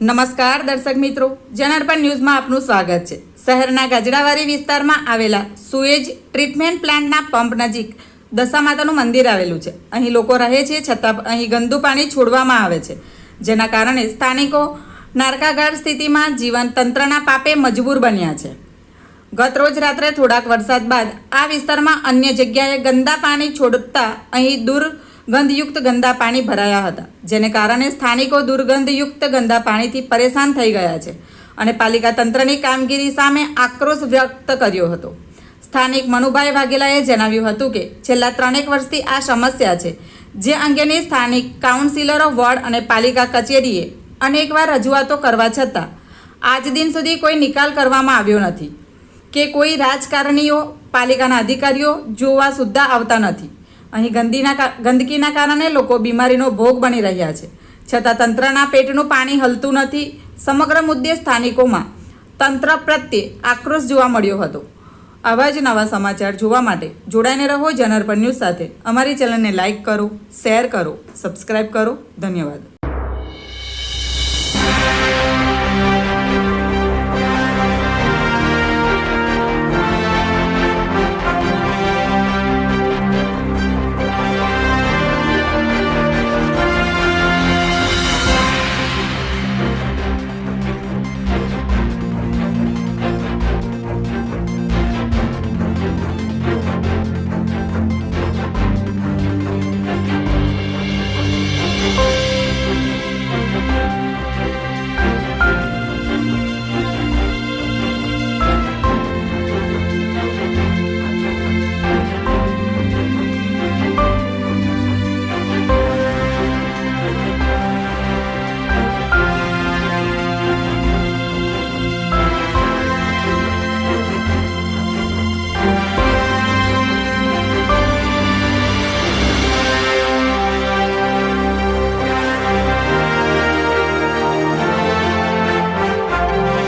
નમસ્કાર દર્શક મિત્રો. જનાર્પણ ન્યૂઝમાં આપનું સ્વાગત છે. શહેરના ગજરાવારી વિસ્તારમાં આવેલા સુએજ ટ્રીટમેન્ટ પ્લાન્ટના પંપ નજીક દશા માતાનું મંદિર આવેલું છે. અહીં લોકો રહે છે, છતાં અહીં ગંદુ પાણી છોડવામાં આવે છે. જેના કારણે સ્થાનિકો નારકાગાર સ્થિતિમાં જીવન તંત્રના પાપે મજબૂર બન્યા છે. ગત રોજ રાત્રે થોડાક વરસાદ બાદ આ વિસ્તારમાં અન્ય જગ્યાએ ગંદા પાણી છોડતા અહીં દુર્ગંધયુક્ત ગંદા પાણી ભરાયા હતા, જેને કારણે સ્થાનિકો દુર્ગંધયુક્ત ગંદા પાણીથી પરેશાન થઈ ગયા છે અને પાલિકા તંત્રની કામગીરી સામે આક્રોશ વ્યક્ત કર્યો હતો. સ્થાનિક મનુભાઈ વાઘેલાએ જણાવ્યું હતું કે, છેલ્લા ત્રણેક વર્ષથી આ સમસ્યા છે, જે અંગેની સ્થાનિક કાઉન્સિલરો, વોર્ડ અને પાલિકા કચેરીએ અનેકવાર રજૂઆતો કરવા છતાં, આજ દિન સુધી કોઈ નિકાલ કરવામાં આવ્યો નથી કે કોઈ રાજકારણીઓ, પાલિકાના અધિકારીઓ જોવા સુદ્ધા આવતા નથી. અહીં ગંદીના ગંદકીના કારણે લોકો બીમારીનો ભોગ બની રહ્યા છે. છતાં તંત્રના પેટનું પાણી હલતું નથી. સમગ્ર મુદ્દે સ્થાનિકોમાં તંત્ર પ્રત્યે આક્રોશ જોવા મળ્યો હતો. આવા જ નવા સમાચાર જોવા માટે જોડાઈને રહો જનરપણ ન્યૂઝ સાથે. અમારી ચેનલને લાઇક કરો, શેર કરો સબસ્ક્રાઈબ કરો. ધન્યવાદ.